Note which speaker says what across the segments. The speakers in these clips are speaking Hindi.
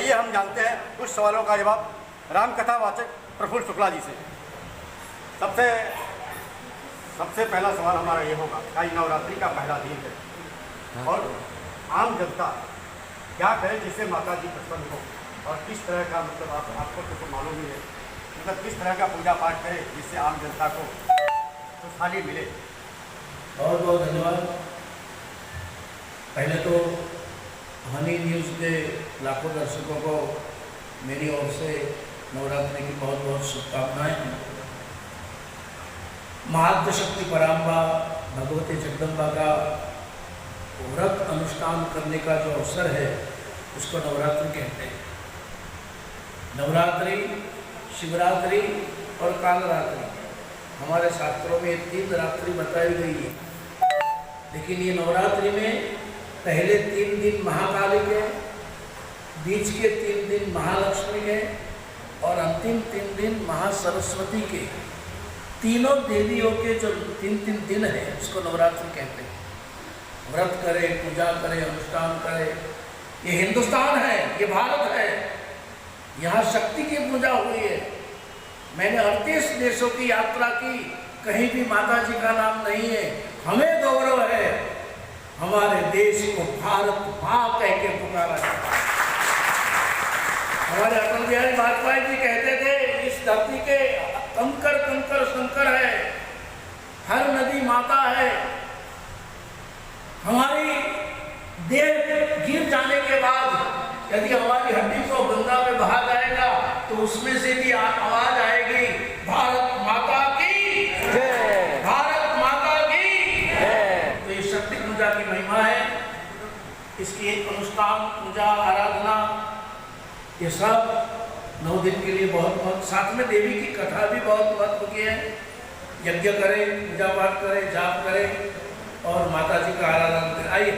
Speaker 1: आइए हम जानते हैं कुछ सवालों का जवाब राम कथावाचक प्रफुल्ल शुक्ला जी से। सबसे सबसे पहला सवाल हमारा ये होगा आज नवरात्रि का पहला दिन है? और आम जनता क्या करे जिससे माता जी प्रसन्न हो? और किस तरह का मतलब आप आपको तो मालूम ही है मतलब किस तरह का पूजा पाठ करे जिससे आम जनता को खुशहाली मिले?
Speaker 2: बहुत बहुत धन्यवाद। पहले तो हनी न्यूज़ के लाखों दर्शकों को मेरी ओर से नवरात्रि की बहुत बहुत शुभकामनाएँ। महाद्य शक्ति पराम्बा, भगवती जगदम्बा का व्रत अनुष्ठान करने का जो अवसर है, उसको नवरात्रि कहते हैं। नवरात्रि, शिवरात्रि और कालरात्रि। हमारे शास्त्रों में तीन रात्रि बताई गई है। लेकिन ये नवरात्रि में पहले तीन दिन महाकाली के बीच के तीन दिन महालक्ष्मी के और अंतिम तीन दिन महासरस्वती के। तीनों देवियों के जो तीन तीन दिन है, उसको नवरात्रि कहते हैं। व्रत करे, पूजा करे, अनुष्ठान करे। ये हिंदुस्तान है, ये भारत है। यहाँ शक्ति की पूजा हुई है। मैंने अड़तीस देशों की यात्रा की, कहीं भी माता जी का नाम नहीं है। हमें गौरव है। हमारे देश को भारत माँ कह के पुकारा जाता हमारे अटल बिहारी वाजपेयी जी कहते थे, इस धरती के कंकर कंकर शंकर है, हर नदी माता है। हमारी देह गिर जाने के बाद यदि हमारी हड्डी को गंगा में बहा जाएगा तो उसमें से भी आवाज़ आएगी भारत माता की भारत माता की तो ये शक्ति पूजा की महिमा है इसकी एक अनुष्ठान पूजा आराधना ये सब नौ दिन के लिए बहुत बहुत साथ में देवी की कथा भी बहुत महत्व की है। यज्ञ करें पूजा पाठ करें जाप करें और माता जी का आराधना करें आइए।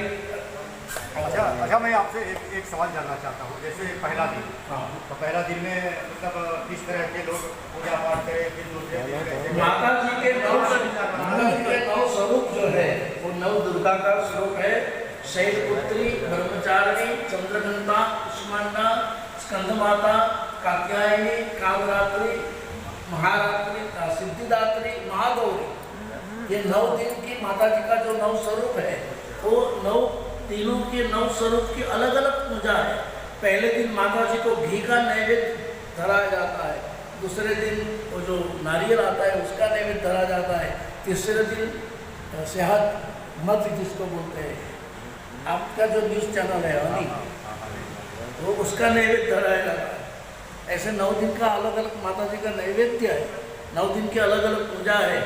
Speaker 1: अच्छा अच्छा मैं आपसे एक एक सवाल जानना चाहता हूँ। जैसे पहला दिन।
Speaker 2: हाँ।
Speaker 1: तो पहला दिन में मतलब किस तरह के लोग पूजा पाठ करें फिर दूसरे दिन कैसे
Speaker 2: माता जी के नौ माता जी के नौ स्वरूप जो है वो नव दुर्गा का स्वरूप है। शैलपुत्री ब्रह्मचारिणी चंद्रघंटा कुष्मांडा स्कंद माता कात्यायनी कामरात्रि महारात्रि सिद्धिदात्री, महागौरी। ये नौ दिन की माता जी का जो नौ स्वरूप है, वो नौ तीनों के नौ स्वरूप की अलग अलग पूजा है। पहले दिन माता जी को घी का नैवेद्य धराया जाता है, दूसरे दिन वो जो नारियल आता है, उसका नैवेद्य धरा जाता है, तीसरे दिन सेहत मत जिसको बोलते हैं। आपका जो न्यूज़ चैनल है हनी तो उसका नैवेद्य धराया है। ऐसे नौ दिन का अलग अलग माता जी का नैवेद्य है। नौ दिन की अलग अलग पूजा है।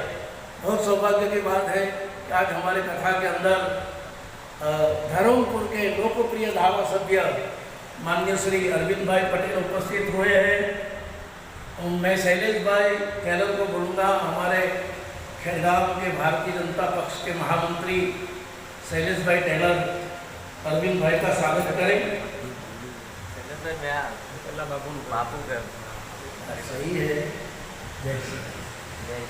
Speaker 2: बहुत सौभाग्य की बात है कि आज हमारे कथा के अंदर धर्मपुर के लोकप्रिय धावा सभ्य माननीय श्री अरविंद भाई पटेल उपस्थित हुए हैं। और मैं शैलेश भाई कैलर को बोलूँगा। हमारे खेलगांव के भारतीय जनता पक्ष के महामंत्री शैलेश भाई टेलर अरविंद भाई का स्वागत करें।
Speaker 3: शैलेश भाई मैं बाबू बापू का अच्छा,
Speaker 2: सही है। जय श्री
Speaker 3: जय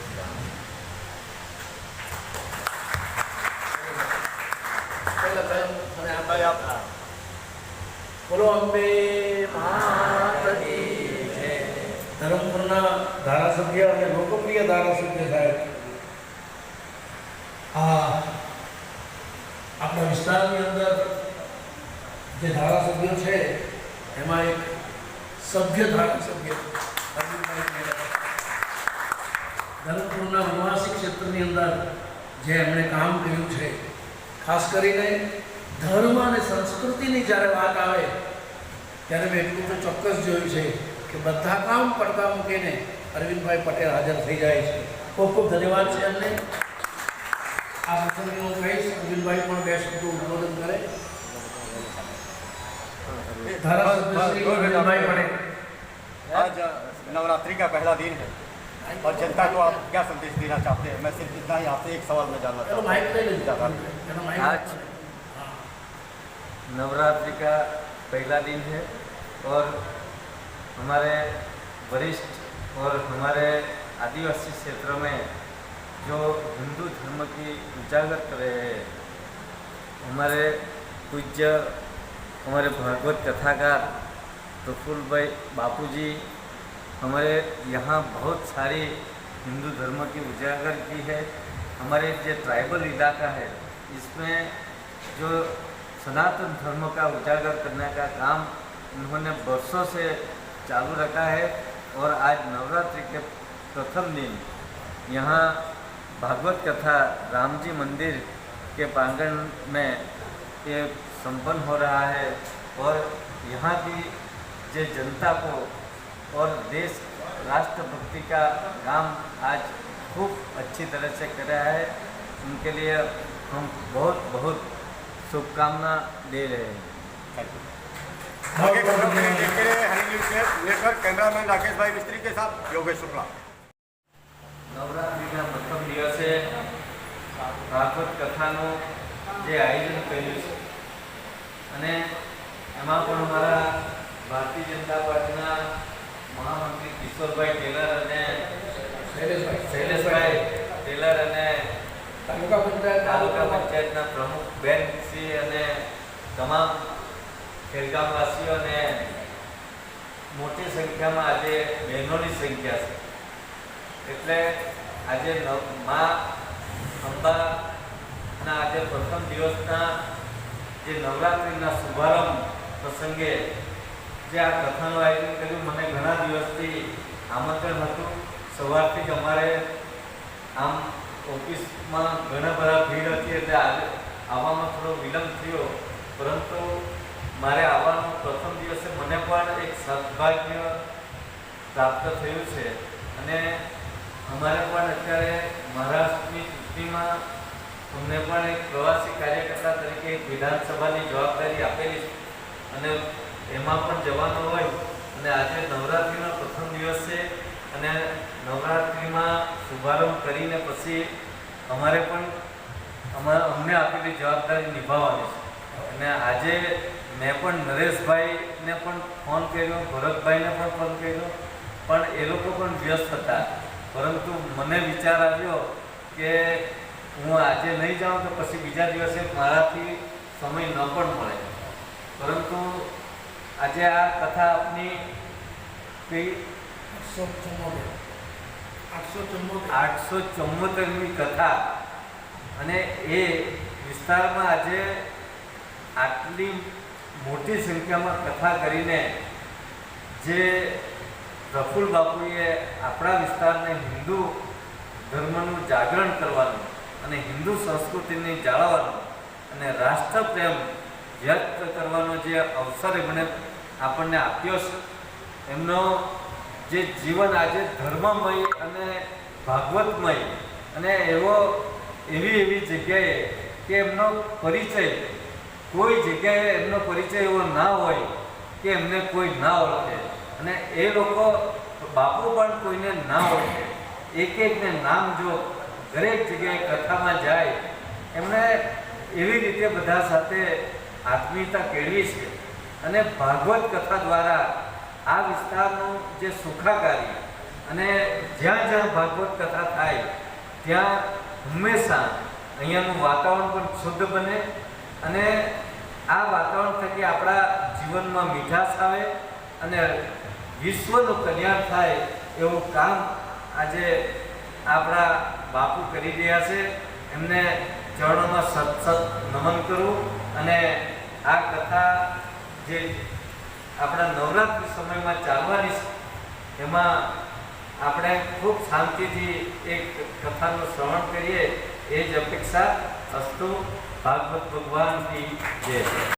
Speaker 2: धर्मपुरना धारासभ्य या लोकप्रिय धारासभ्य साहब हाँ વિસ્તારની અંદર જે ધારાસભ્યો છે, એમાં એક સભ્ય ધારાસભ્ય. ધરમપુરના નિવાસી ક્ષેત્રની અંદર જે એમણે કામ કર્યું છે, ખાસ કરીને ધર્મ અને સંસ્કૃતિની જ્યારે વાત આવે, ત્યારે મેં એટલું તો ચોક્કસ જોયું છે કે બધા કામ પડતા મૂકીને અરવિંદભાઈ પટેલ હાજર થઈ જાય છે ખૂબ ખૂબ ધન્યવાદ છે એમને આ પ્રસંગે હું કહીશ અરવિંદભાઈ પણ બે શબ્દો ઉદ્બોધન કરે ધારાસભ્ય શ્રી અરવિંદભાઈ પટેલ
Speaker 1: आज नवरात्रि का पहला दिन है और जनता को आप क्या संदेश देना चाहते हैं मैं सिर्फ इतना ही आपसे एक सवाल में जानना
Speaker 2: એનો
Speaker 1: चाहता
Speaker 2: માઇક લઈ લેજો
Speaker 1: ज़्यादा
Speaker 2: એનો માઇક
Speaker 3: आज नवरात्रि का पहला दिन है और हमारे वरिष्ठ और हमारे आदिवासी क्षेत्रों में जो हिंदू धर्म की उजागर कर रहे हैं, हमारे पूज्य, हमारे भागवत कथाकार प्रफुल्ल भाई बापू जी हमारे यहाँ बहुत सारी हिंदू धर्म की उजागर की है। हमारे जो ट्राइबल इलाका है, इसमें जो सनातन धर्म का उजागर करने का काम उन्होंने वर्षों से चालू रखा है और आज नवरात्रि के प्रथम दिन यहाँ भागवत कथा राम जी मंदिर के प्रांगण में ये संपन्न हो रहा है और यहाँ की जो जनता को और देश राष्ट्रभक्ति का काम आज खूब अच्छी तरह से कर रहा है उनके लिए हम बहुत बहुत शुभकामना दे रहे हैं।
Speaker 1: आगे खबर के लिए हनी न्यूज़ से लेकर कैमरामैन राकेश भाई मिस्त्री के साथ योगेश शुक्ला
Speaker 2: તાલુકા પંચાયત
Speaker 3: પંચાયતના પ્રમુખ બેન શ્રી અને તમામ ખેડગામવાસીઓને મોટી સંખ્યામાં આજે બહેનોની સંખ્યા છે. એટલે આજે મા, અંબાના આજે પ્રથમ દિવસના જે નવરાત્રિના શુભારંભ પ્રસંગે જે આ કથાનું આયોજન કર્યું, મને ઘણા દિવસથી આમંત્રણ હતું. સવારથી જ અમારે આમ ઓફિસમાં ઘણા બધા ભીડ હતી એટલે આજે આવવામાં થોડો વિલંબ થયો. પરંતુ મારે આવવાનો પ્રથમ દિવસે મને પણ એક સદભાગ્ય પ્રાપ્ત થયું છે. અને અમારે પણ અત્યારે મહારાષ્ટ્રની ચૂંટણીમાં અમને પણ એક પ્રવાસી કાર્યકર્તા તરીકે એક વિધાનસભાની જવાબદારી આપેલી છે. અને એમાં પણ જવાનું હોય. અને આજે નવરાત્રિનો પ્રથમ દિવસ અને નવરાત્રિમાં શુભારંભ કરીને પછી અમારે પણ અમને આપેલી જવાબદારી નિભાવવાની છે. અને આજે મેં પણ નરેશભાઈને પણ ફોન કર્યો, ભરતભાઈને પણ ફોન કર્યો, પણ એ લોકો પણ વ્યસ્ત હતા. પરંતુ મને વિચાર આવ્યો કે હું આજે નહીં જાઉં તો પછી બીજા દિવસે મારાથી સમય ન પણ મળે. પરંતુ આજે આ કથા આપની કઈ
Speaker 2: આઠસો ચુમ્મોતેર આઠસો ચુમ્મોતેર
Speaker 3: આઠસો ચુમ્મોતેરમી કથા. અને એ વિસ્તારમાં આજે આટલી મોટી સંખ્યામાં કથા કરીને જે પ્રફુલ્લ બાપુએ આપણા વિસ્તારને હિન્દુ ધર્મનું જાગરણ કરવાનું અને હિન્દુ સંસ્કૃતિને જાળવવાનું અને રાષ્ટ્રપ્રેમ વ્યક્ત કરવાનો જે અવસર એમણે આપણને આપ્યો છે, એમનો જે જીવન આજે ધર્મમય અને ભાગવતમય અને એવો એવી એવી જગ્યાએ કે એમનો પરિચય, કોઈ જગ્યાએ એમનો પરિચય એવો ના હોય કે એમને કોઈ ના ઓળખે. અને એ લોકો બાપુ પણ કોઈને ના ઓળખે. એક એકને નામ જો દરેક જગ્યાએ કથામાં જાય એમણે એવી રીતે બધા સાથે આત્મીયતા કેળવી છે. અને ભાગવત કથા દ્વારા આ વિસ્તારનું જે સુખાકારી અને જ્યાં જ્યાં ભાગવત કથા થાય, ત્યાં હંમેશા અહીંયાનું વાતાવરણ પણ શુદ્ધ બને અને આ વાતાવરણ થકી આપણા જીવનમાં મીઠાશ આવે અને વિશ્વનું કલ્યાણ થાય એવું કામ આજે આપણા બાપુ કરી રહ્યા છે. એમને ચરણોમાં સત સત નમન કરું અને આ કથા જે આપણા નવરાત્રિ સમયમાં ચાલવાની છે, એમાં આપણે ખૂબ શાંતિથી એક કથાનું શ્રવણ કરીએ, એ જ અપેક્ષા અસ્તુ, ભાગવત ભગવાનની જય.